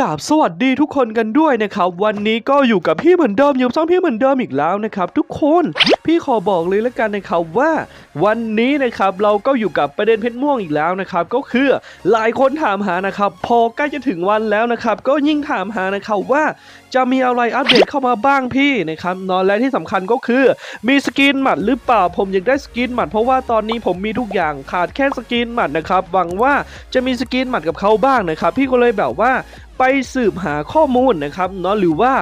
กราบสวัสดีทุกคนกันด้วยนะครับ วันนี้ก็อยู่กับพี่เหมือนเดิมอยู่กับช่องพี่เหมือนเดิมอีกแล้วนะครับ ทุกคนพี่ขอบอกเลยแล้วกันนะครับว่า วันนี้นะครับเราก็อยู่กับประเด็นเพชรม่วงอีกแล้วนะครับ ก็คือหลายคนถามหานะครับ พอใกล้จะถึงวันแล้วนะครับ ก็ยิ่งถามหานะครับว่า จะมีอะไรอัปเดตเข้ามาบ้างพี่นะครับนอนและที่สำคัญก็คือ มีสกินหมัดหรือเปล่าผมอยากได้สกินหมัดเพราะว่าตอนนี้ผมมีทุกอย่างขาดแค่สกินหมัดนะครับหวังว่าจะมีสกินหมัดกับเขาบ้างนะครับ พี่ก็เลยแบบว่า ไปสืบหาข้อมูลนะครับเนาะหรือว่า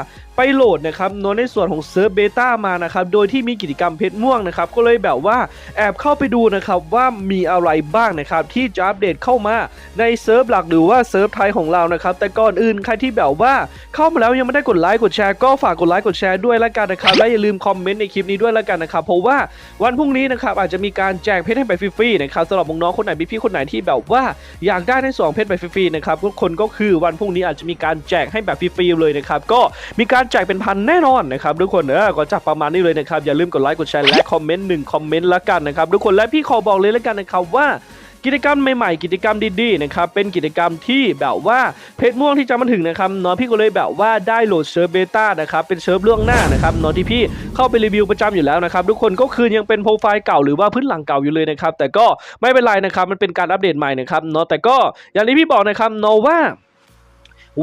ไปโหลดนะครับเนในส่วนของเซิร์ฟเบต้ามานะครับโดยที่มีกิจกรรมเพชรม่วงนะครับก็เลยแบบว่าแอบเข้าไปดูนะครับว่ามีอะไรบ้างนะครับที่จะอัปเดตเข้ามาในเซิร์ฟหลักหรือว่าเซิร์ฟไทยของเรานะครับแต่ก่อนอื่นใครที่แบบว่าเข้ามาแล้วยังไม่ได้กดไลค์กดแชร์ก็ฝากกดไลค์กดแชร์ด้วยละกันนะครับและอย่าลืมคอมเมนต์ในคลิปนี้ด้วยละกันนะครับเพราะว่าวันพรุ่งนี้นะครับอาจจะมีการแจกเพชรให้ไปฟรีๆนะครับสำหรับน้องๆคนไหนพี่ๆคนไหนที่แบบว่าอยากได้ในสองเพชรไปฟรีๆนะครับทุกคนก็คือวันพรุ่งนี้อาจจะมีการแจกให้แบบฟรีๆเลยนะครับก็มีการแจกเป็นพันแน่นอนนะครับทุกคนเออก็จับประมาณนี้เลยนะครับอย่าลืมกดไลค์กดแชร์และคอมเมนต์หนึ่งคอมเมนต์ละกันนะครับทุกคนและพี่ขอบอกเลยละกันนะครับว่ากิจกรรมใหม่ๆ กิจกรรมดีๆนะครับเป็นกิจกรรมที่แบบว่าเพจม่วงที่จะมาถึงนะครับเนาะพี่ก็เลยแบบว่าได้โหลดเซิร์ฟเบต้านะครับเป็นเซิร์ฟล่วงหน้านะครับเนาะที่พี่เข้าไปรีวิวประจำอยู่แล้วนะครับทุกคนก็คือยังเป็นโปรไฟล์เก่าหรือว่าพื้นหลังเก่าอยู่เลยนะครับแต่ก็ไม่เป็นไรนะครับมันเป็นการอัปเดตใหม่นะครับเนาะแต่ก็อย่างที่พี่บอกนะครับเนาะว่า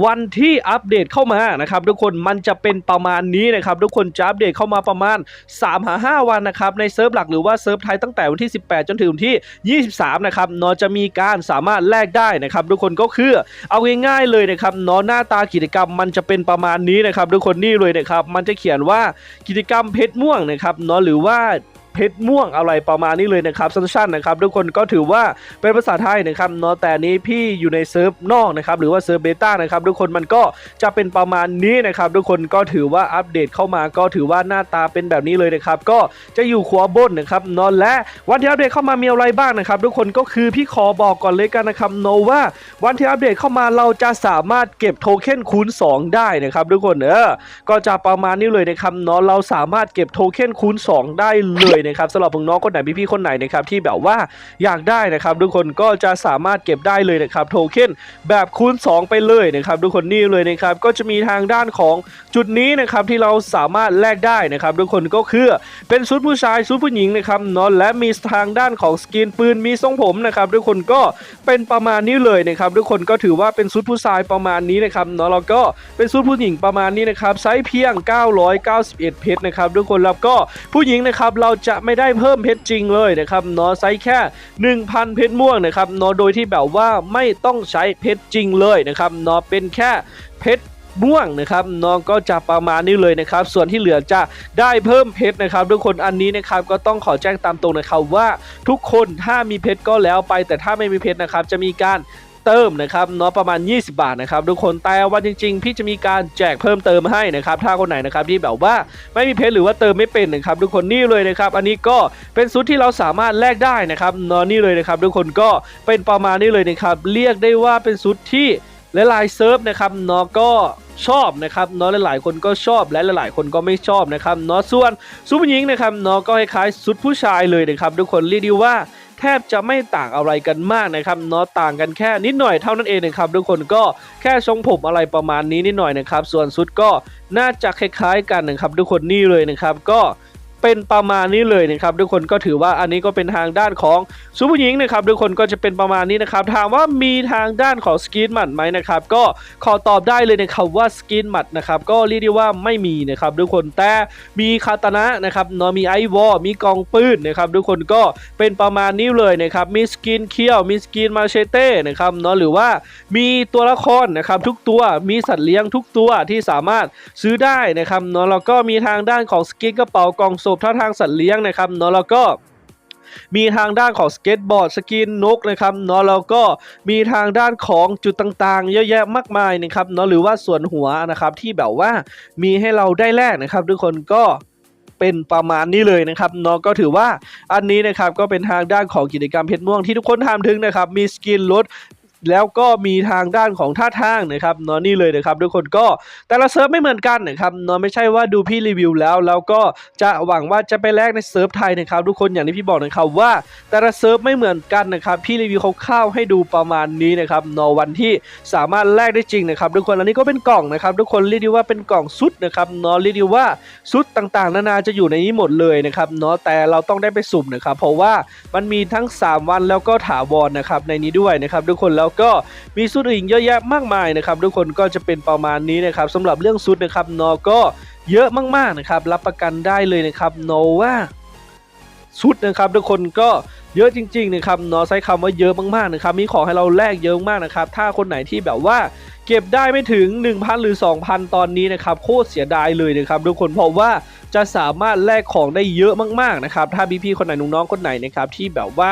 วันที่อัปเดตเข้ามานะครับทุกคนมันจะเป็นประมาณนี้นะครับทุกคนจะอัปเดตเข้ามาประมาณ3หา5วันนะครับในเซิร์ฟหลักหรือว่าเซิร์ฟไทยตั้งแต่วันที่ 18 จนถึงวันที่ 23 นะครับเนอะจะมีการสามารถแลกได้นะครับทุกคนก็คือเอาง่ายๆเลยนะครับเนอะหน้าตากิจกรรมมันจะเป็นประมาณนี้นะครับทุกคนนี่เลยนะครับมันจะเขียนว่ากิจกรรมเพชรม่วงนะครับเนอะหรือว่า เพชรม่วงอะไรประมาณนี้เลยนะครับสั้นๆนะครับทุกคนก็ถือว่าเป็นภาษาไทยนะครับเนาะแต่นี้พี่อยู่ในเซิร์ฟนอกนะครับหรือว่าเซิร์ฟเบต้านะครับทุกคนมันก็จะเป็นประมาณนี้นะครับทุกคนก็ถือว่าอัปเดตเข้ามาก็ถือว่าหน้าตาเป็นแบบนี้เลยนะครับก็จะอยู่ขวาบนนะครับเนาะและวันที่อัปเดตเข้ามามีอะไรบ้างนะครับทุกคนก็คือพี่ขอบอกก่อนเลยกันนะครับโนว่าวันที่อัปเดตเข้ามาเราจะสามารถเก็บโทเค็นคูณ 2 ได้นะครับทุกคนเออก็จะประมาณนี้เลยนะครับเนาะเราสามารถเก็บโทเค็นคูณ 2 ได้เลยนะครับสำหรับน้องๆคนไหนพี่ๆคนไหนนะครับที่แบบว่าอยากได้นะครับทุกคนก็จะสามารถเก็บได้เลยนะครับโทเค็นแบบคูณ 2 ไปเลยนะครับทุกคนนี่เลยนะครับก็จะมีทางด้านของจุดนี้นะครับที่เราสามารถแลกได้นะครับทุกคนก็คือเป็นชุดผู้ชายชุดผู้หญิงนะครับเนาะและมีทางด้านของสกินปืนมีทรงผมนะครับทุกคนก็เป็นประมาณนี้เลยนะครับทุกคนก็ถือว่าเป็นชุดผู้ชายประมาณนี้นะครับเนาะแล้วก็เป็นชุดผู้หญิงประมาณนี้นะครับไซส์เพียง 991 เพชรนะครับทุกคนแล้วก็ผู้หญิงนะครับเราจะไม่ได้เพิ่มเพชรจริงเลยนะครับเนาะไซส์แค่ 1,000 เพชรม่วงนะครับเนาะโดยที่แบบว่าไม่ต้องใช้เพชรจริงเลยนะครับเนาะเป็นแค่เพชรม่วงนะครับน้องก็จะประมาณนี้เลยนะครับ ส่วนที่เหลือจะได้เพิ่มเพชรนะครับทุกคนอันนี้นะครับก็ต้องขอแจ้งตามตรงนะครับว่าทุกคนถ้ามีเพชรก็แล้วไป แต่ถ้าไม่มีเพชรนะครับจะมีการ เติมนะครับเนาะประมาณ 20 บาทนะครับทุกคนแต่วันจริง ๆ พี่จะมีการแจกเพิ่มเติมให้นะครับถ้าคนไหนนะครับที่แบบว่าไม่มีเพชรหรือว่าเติมไม่เป็นนะครับทุกคนนี่เลยนะครับอันนี้ก็เป็นชุดที่เราสามารถแลกได้นะครับเนาะนี่เลยนะครับทุกคนก็เป็นประมาณนี้เลยนะครับเรียกได้ว่าเป็นชุดที่หลายๆเซิร์ฟนะครับเนาะก็ชอบนะครับเนาะหลายๆ คนก็ชอบและหลายๆ คนก็ไม่ชอบนะครับเนาะส่วนซุปเปอร์หญิงนะครับเนาะก็คล้ายๆสุดผู้ชายเลยนะครับทุกคนเรียกได้ว่า แทบจะไม่ต่างอะไรกันมากนะครับเนาะต่างกันแค่นิดหน่อยเท่านั้นเองนะครับทุกคนก็แค่ทรงผมอะไรประมาณนี้นิดหน่อยนะครับส่วนชุดก็น่าจะคล้ายๆกันนะครับทุกคนนี่เลยนะครับก็ เป็นประมาณนี้เลยนะครับทุกคนก็ถือว่าอันนี้ก็เป็นทางด้านของซูเปอร์หญิงนะครับทุกคนก็จะเป็นประมาณนี้นะครับถามว่ามีทางด้านของสกินหมัดไหมนะครับก็ขอตอบได้เลยนะครับว่าสกินหมัดนะครับก็เรียกได้ว่าไม่มีนะครับทุกคนแต่มีคาตานะนะครับเนาะมีไอวอลมีกองปืนนะครับทุกคนก็เป็นประมาณนี้เลยนะครับมีสกินเคียวมีสกินมาเชเต้นะครับเนาะหรือว่ามีตัวละครนะครับทุกตัวมีสัตว์เลี้ยงทุกตัวที่สามารถซื้อได้นะครับเนาะแล้วก็มีทางด้านของสกินกระเป๋ากองศพท่าทางสัตว์เลี้ยงนะครับเนาะแล้วก็มีทางด้านของสเก็ตบอร์ดสกินนกนะครับเนาะแล้วก็มีทางด้านของจุดต่างๆ เยอะแยะมากมายนะครับเนาะหรือว่าส่วนหัวนะครับที่แบบว่ามีให้เราได้แลกนะครับ ทุกคนก็เป็นประมาณนี้เลยนะครับเนาะก็ถือว่าอันนี้นะครับก็เป็นทางด้านของกิจกรรมเพชรม่วงที่ทุกคนถามถึงนะครับ มีสกินลด แล้วก็มีทางด้านของท่าทางนะครับเนาะนี่เลยนะครับทุกคนก็แต่ละเซิร์ฟไม่เหมือนกันนะครับเนาะไม่ใช่ว่าดูพี่รีวิวแล้วแล้วก็จะหวังว่าจะไปแลกในเซิร์ฟไทยนะครับทุกคนอย่างที่พี่บอกนะครับว่าแต่ละเซิร์ฟไม่เหมือนกันนะครับพี่รีวิวคร่าวๆให้ดูประมาณนี้นะครับเนาะวันที่สามารถแลกได้จริงนะครับทุกคนอันนี้ก็เป็นกล่องนะครับทุกคนเรียกได้ว่าเป็นกล่องซุดนะครับเนาะเรียกได้ว่าซุดต่างๆ นานาจะอยู่ในนี้หมดเลยนะครับเนาะแต่เราต้องได้ไปสุ่มนะครับเพราะว่ามันมีทั้ง 3 วันแล้วก็ถาวรนะครับในนี้ด้วยนะครับทุกคนแล้วก็มีซุดอื่นเยอะแยะมากมายนะครับทุกคนก็จะเป็นประมาณนี้นะครับสำหรับเรื่องซุดนะครับเนาะก็เยอะมากๆนะครับรับประกันได้เลยนะครับเนาะว่าชุดนะครับทุกคนก็เยอะจริงๆนะครับเนาะใช้คำว่าเยอะมากๆนะครับมีของให้เราแลกเยอะมากนะครับถ้าคนไหนที่แบบว่า เก็บได้ไม่ถึง 1,000 หรือ 2,000 ตอนนี้นะครับ โคตรเสียดายเลยนะครับทุกคนเพราะว่าจะสามารถแลกของได้เยอะมากๆนะครับถ้าพี่ๆคนไหนน้องๆคนไหนนะครับที่แบบว่า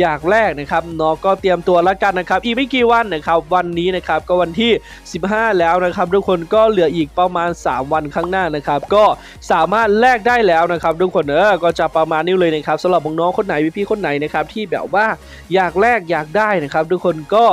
อยากแลกนะครับเนาะก็เตรียมตัวแล้วกันนะครับ อีกไม่กี่วันนะครับ วันนี้นะครับก็วันที่ 15 แล้วนะครับ ทุกคนก็เหลืออีกประมาณ 3 วันข้างหน้านะครับ ก็สามารถแลกได้แล้วนะครับ ทุกคนเออก็จะประมาณนี้เลยนะครับสำหรับน้องๆคนไหนพี่ๆคนไหนนะครับที่แบบว่าอยากแลกอยากได้นะครับ ทุกคนก็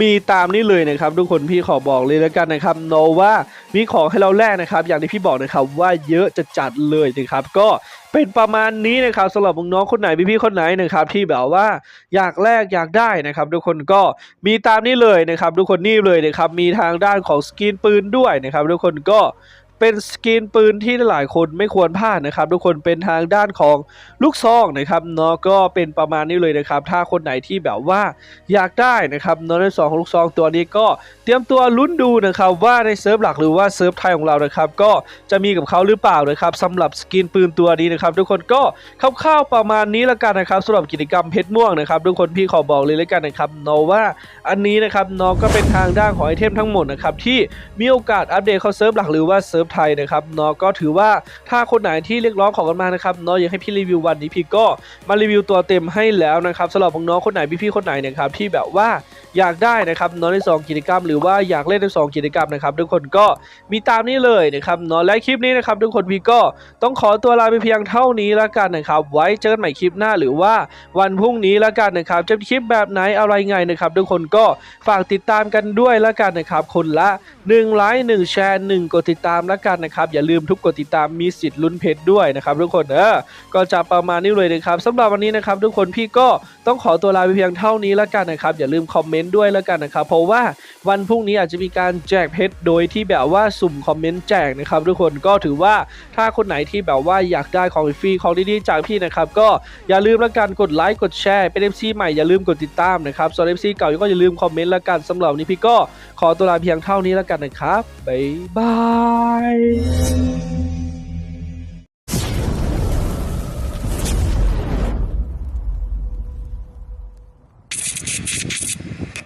มีตามนี้เลยนะครับทุกคนพี่ขอบอกเลยแล้วกันนะครับโนว่ามีของให้เราแลกนะครับ อย่างที่พี่บอกนะครับว่าเยอะจะจัดเลยนะครับก็เป็นประมาณนี้นะครับสำหรับน้องคนไหนพี่ๆคนไหนนะครับ ที่แบบว่าอยากแลกอยากได้นะครับ ทุกคนก็มีตามนี้เลยนะครับ ทุกคนนี่เลยนะครับมีทางด้านของสกินปืนด้วยนะครับ ทุกคนก็ เป็นสกินปืนที่หลายคนไม่ควรพลาดนะครับ ทุกคนเป็นทางด้านของลูกซองนะครับเนาะก็เป็นประมาณนี้เลยนะครับ ถ้าคนไหนที่แบบว่าอยากได้นะครับเนาะในสองของลูกซองตัวนี้ก็เตรียมตัวลุ้นดูนะครับว่าในเซิร์ฟหลักหรือว่าเซิร์ฟไทยของเรานะครับก็จะมีกับเขาหรือเปล่านะครับสำหรับสกินปืนตัวนี้นะครับ ทุกคนก็คร่าวๆประมาณนี้ละกันนะครับสำหรับกิจกรรมเพชรม่วงนะครับ ทุกคนพี่ขอบอกเลยแล้วกันนะครับเนาะว่าอันนี้นะครับเนาะก็เป็นทางด้านของไอเทมทั้งหมดนะครับที่มีโอกาสอัปเดตเข้าเซิร์ฟหลักหรือว่าเซิร์ฟไทยนะครับเนาะก็ถือว่าถ้าคนไหนที่เรียกร้องขอกันมานะครับเนาะอยากให้พี่รีวิววันนี้พี่ก็มารีวิวตัวเต็มให้แล้วนะครับสำหรับน้องๆคนไหนพี่ๆคนไหนเนะครับที่แบบว่า อยากได้นะครับนาะในสองกิจกรรม หรือว่าอยากเล่นในสองกิจกรรมนะครับทุกคนก็มีตามนี้เลยนะครับเนาะและคลิปนี้นะครับทุกคนพี่ก็ต้องขอตัวลาไปเพียงเท่านี้แล้วกันนะครับ ไว้เจอกันใหม่คลิปหน้าหรือว่าวันพรุ่งนี้แล้วกันนะครับจะเป็นคลิปแบบไหนอะไรไงนะครับทุกคนก็ฝากติดตามกันด้วยแล้วกันนะครับคนละ1ไลค์1แชร์1กดติดตามแล้วกันนะครับอย่าลืมทุกกดติดตามมีสิทธิ์ลุ้นเพชรด้วยนะครับทุกคนเออก็จะประมาณนี้เลยนะครับสำหรับวันนี้นะครับทุกคนพี่ก็ต้องขอตัวลาไปเพียงเท่านี้แล้วกันนะครับอย่าลืมคอมเมนต์ด้วยแล้วกันนะครับ เพราะว่าวันพรุ่งนี้อาจจะมีการแจกเพชรโดยที่แบบว่าสุ่มคอมเมนต์แจกนะครับทุกคนก็ถือว่าถ้าคนไหนที่แบบว่าอยากได้ของฟรีของดีๆจากพี่นะครับก็อย่าลืมแล้วกันกดไลค์กดแชร์เป็น MC ใหม่อย่าลืมกดติดตามนะครับส่วน MC เก่าก็อย่าลืมคอมเมนต์แล้วกันสำหรับนนี้พี่ก็ขอตัวลาเพียงเท่านี้แล้วกันนะครับบ๊ายบาย